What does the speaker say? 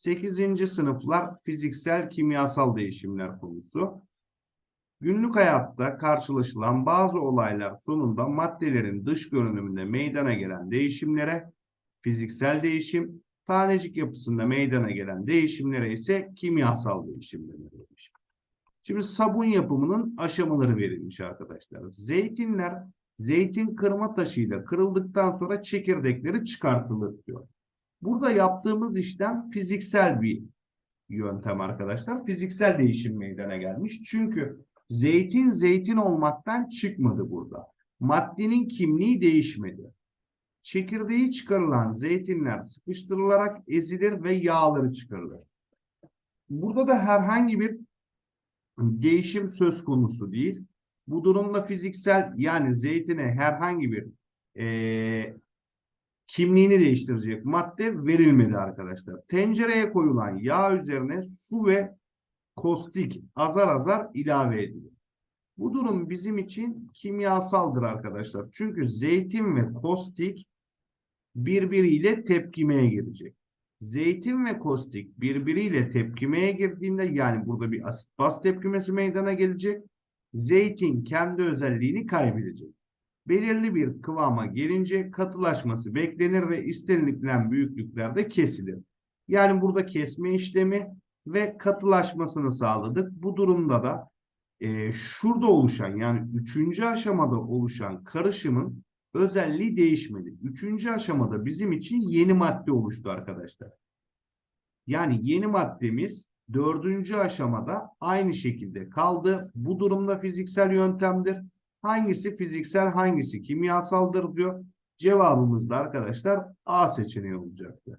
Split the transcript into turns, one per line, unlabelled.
8. sınıflar fiziksel kimyasal değişimler konusu. Günlük hayatta karşılaşılan bazı olaylar sonunda maddelerin dış görünümünde meydana gelen değişimlere fiziksel değişim, tanecik yapısında meydana gelen değişimlere ise kimyasal değişim denilmiş. Şimdi sabun yapımının aşamaları verilmiş arkadaşlar. Zeytinler zeytin kırma taşıyla kırıldıktan sonra çekirdekleri çıkartılır diyor. Burada yaptığımız işlem fiziksel bir yöntem arkadaşlar. Fiziksel değişim meydana gelmiş. Çünkü zeytin zeytin olmaktan çıkmadı burada. Maddenin kimliği değişmedi. Çekirdeği çıkarılan zeytinler sıkıştırılarak ezilir ve yağları çıkarılır. Burada da herhangi bir değişim söz konusu değil. Bu durumda fiziksel yani zeytine herhangi bir eee, kimliğini değiştirecek madde verilmedi arkadaşlar. Tencereye koyulan yağ üzerine su ve kostik azar azar ilave edilir. Bu durum bizim için kimyasaldır arkadaşlar. Çünkü zeytin ve kostik birbiriyle tepkimeye girecek. Zeytin ve kostik birbiriyle tepkimeye girdiğinde yani burada bir asit baz tepkimesi meydana gelecek. Zeytin kendi özelliğini kaybedecek. Belirli bir kıvama gelince katılaşması beklenir ve istenilen büyüklüklerde kesilir. Yani burada kesme işlemi ve katılaşmasını sağladık. Bu durumda da e, şurada oluşan yani üçüncü aşamada oluşan karışımın özelliği değişmedi. Üçüncü aşamada bizim için yeni madde oluştu arkadaşlar. Yani yeni maddemiz dördüncü aşamada aynı şekilde kaldı. Bu durumda fiziksel yöntemdir. Hangisi fiziksel hangisi kimyasaldır diyor. Cevabımız da arkadaşlar A seçeneği olacaktır.